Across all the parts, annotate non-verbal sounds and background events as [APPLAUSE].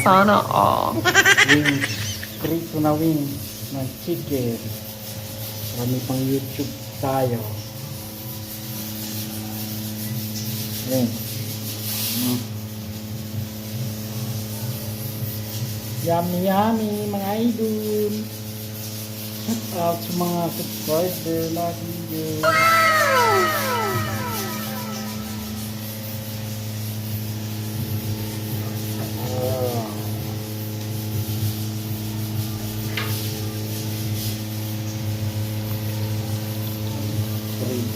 Sana all. wings, prito na wings ng chicken. Marami pang YouTube tayo. Ayan. Mm. Yummy, yummy, mga idol. Shout out sa mga subscriber natin yun. Ah.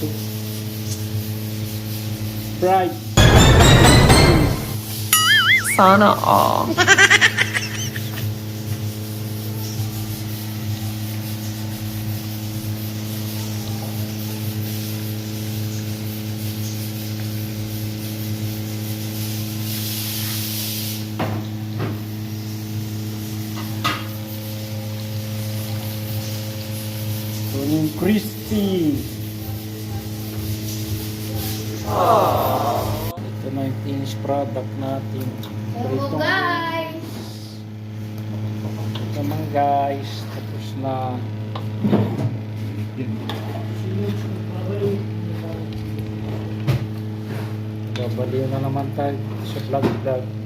Prito. Fried. Sana all. Tuning crispy. Ito na yung finished product natin. Hello guys! Ito naman guys. Tapos na. Babaliw na naman tayo sa vlog vlog.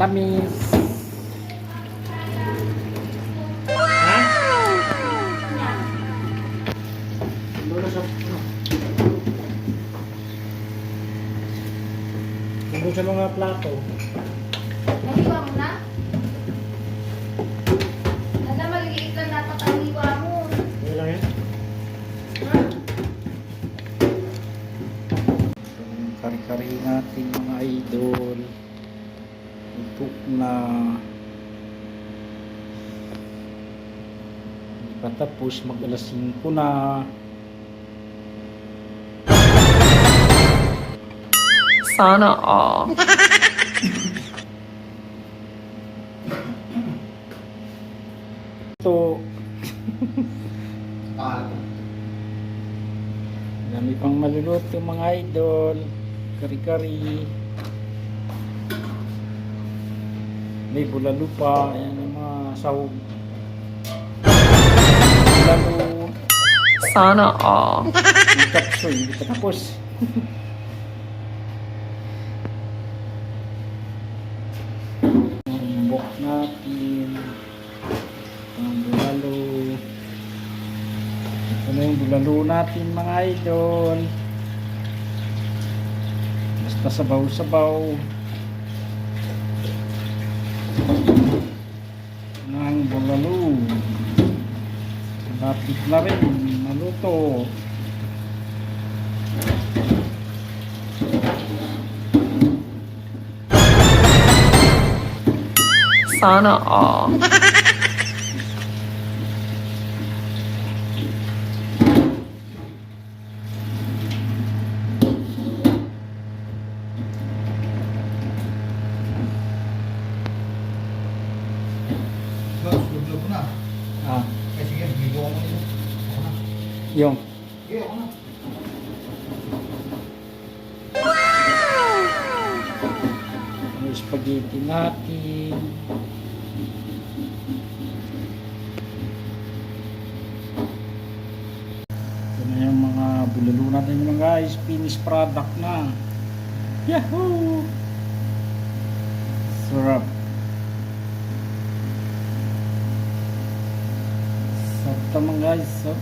Tamis. Tungkol sa mga plato. Naliwa mo na? Nala, maliliit lang dapat ang liwa mo. Ano lang yan? Kari-kari natin mga idol. Ito na. Hindi pa tapos. Mag alas 5 na. Sana all. Ito. Dami pang maluluto mga idol. Kari-kari. May bulalo pa. Ayan yung mga sahog. Bulalo. Sana all. Yung kapsoy. Hindi pa tapos. Ang bok natin. Ang bulalo. Ito na yung bulalo natin mga idol. Basta sabaw-sabaw. Ng bulalo. Lapit na rin. Maluto. Sana all. [LAUGHS] yung. Na. Yung spaghetti natin. Ito na yung mga bulalo natin mga guys. Finished product na. Yahoo! Sarap. Sarap naman guys. So,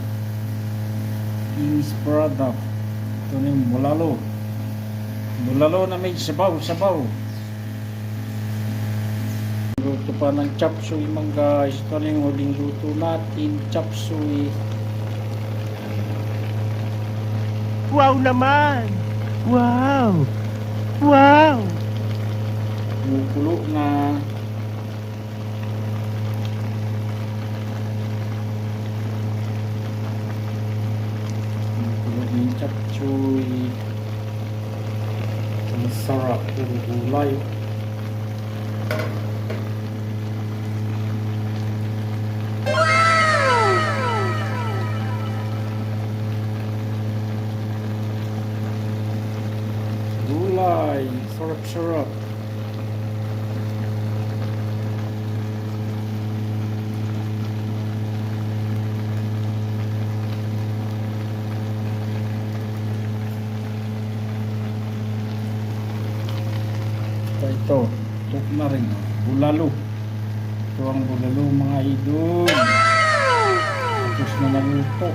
finished product. Ito na yung bulalo. Bulalo na may sabaw-sabaw. Luto pa ng chop suey mga guys. Ito na yung huling luto natin. Chop suey. Wow naman! Wow! Wow! Kumukulo na. Sarap, puro gulay. Gulay, sarap-sarap. Ito. Ito na rin. Bulalo. Ito ang bulalo mga idol. Tapos na naluto.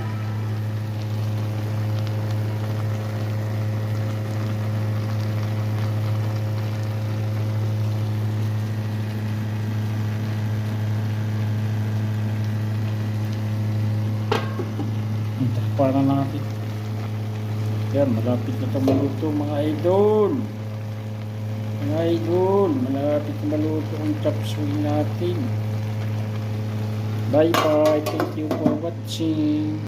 Na natin. Yan, malapit na ito maluto mga idol. Mga idol, malapit maluto ang chop suey natin. Bye bye. Thank you for watching.